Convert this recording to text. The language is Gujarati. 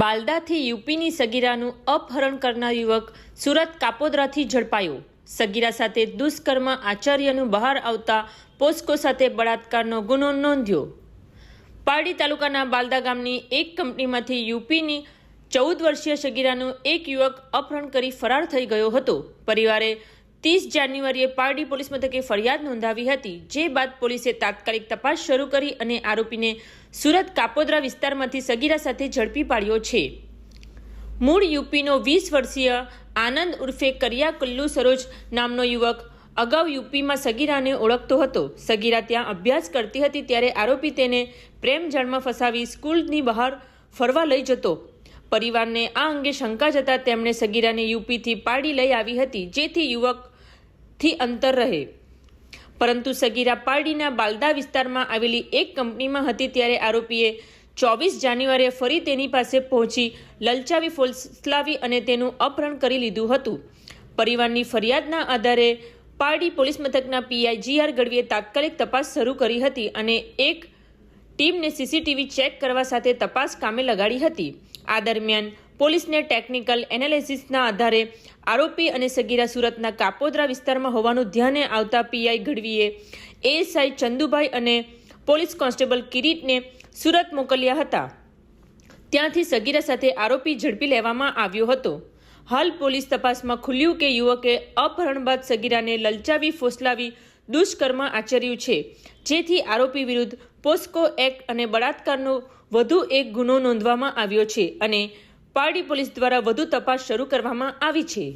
બાલદાથી યુપીની સગીરાનું અપહરણ કરનાર યુવક સુરત કાપોદરાથી ઝડપાયો. સગીરા સાથે દુષ્કર્મ, આચાર્યનું બહાર આવતા પોસ્કો સાથે બળાત્કારનો ગુનો નોંધ્યો. પારડી તાલુકાના બાલદા ગામની એક કંપનીમાંથી યુપીની ચૌદ વર્ષીય સગીરાનું એક યુવક અપહરણ કરી ફરાર થઈ ગયો હતો. પરિવારે ત્રીસ જાન્યુઆરીએ પારડી પોલીસ મથકે ફરિયાદ નોંધાવી હતી, જે બાદ પોલીસે તાત્કાલિક તપાસ શરૂ કરી અને આરોપીને સુરત કાપોદ્રા વિસ્તારમાંથી સગીરા સાથે ઝડપી પાડ્યો છે. મૂળ યુપીનો વીસ વર્ષીય આનંદ ઉર્ફે કરિયા કલ્લુ સરોજ નામનો યુવક અગાઉ યુપીમાં સગીરાને ઓળખતો હતો. સગીરા ત્યાં અભ્યાસ કરતી હતી ત્યારે આરોપી તેને પ્રેમ જાળમાં ફસાવી સ્કૂલની બહાર ફરવા લઈ જતો પરિવારને આ અંગે શંકા જતા તેમણે સગીરાને યુપીથી પાડી લઈ આવી હતી, જેથી યુવકથી અંતર રહે. પરંતુ સગીરા પારડીના બાલદા વિસ્તારમાં આવેલી એક કંપનીમાં હતી ત્યારે આરોપીએ ચોવીસ જાન્યુઆરીએ ફરી તેની પાસે પહોંચી લલચાવી, ફોસલાવી અને તેનું અપહરણ કરી લીધું હતું. પરિવારની ફરિયાદના આધારે પારડી પોલીસ મથકના પીઆઈ જી આર ગઢવીએ તાત્કાલિક તપાસ શરૂ કરી હતી અને એક ટીમને સીસીટીવી ચેક કરવા સાથે તપાસ કામે લગાડી હતી. આ દરમિયાન પોલીસને ટેકનિકલ એનાલિસિસના આધારે આરોપી અને સગીરા સુરતના કાપોદ્રા વિસ્તારમાં હોવાનું ધ્યાને આવતા પીઆઈ ગઢવીએ એએસઆઈ ચંદુભાઈ અને પોલીસ કોન્સ્ટેબલ કિરીટને સુરત મોકલ્યા હતા. ત્યાંથી સગીરા સાથે આરોપી ઝડપી લેવામાં આવ્યો હતો. હાલ પોલીસ તપાસમાં ખુલ્યું કે યુવકે અપહરણ બાદ સગીરાને લલચાવી, ફોસલાવી દુષ્કર્મ આચર્યું છે. જેથી આરોપી વિરુદ્ધ પોસ્કો એક્ટ અને બળાત્કારનો વધુ એક ગુનો નોંધવામાં આવ્યો છે અને પારડી પોલીસ દ્વારા વધુ તપાસ શરૂ કરવામાં આવી છે.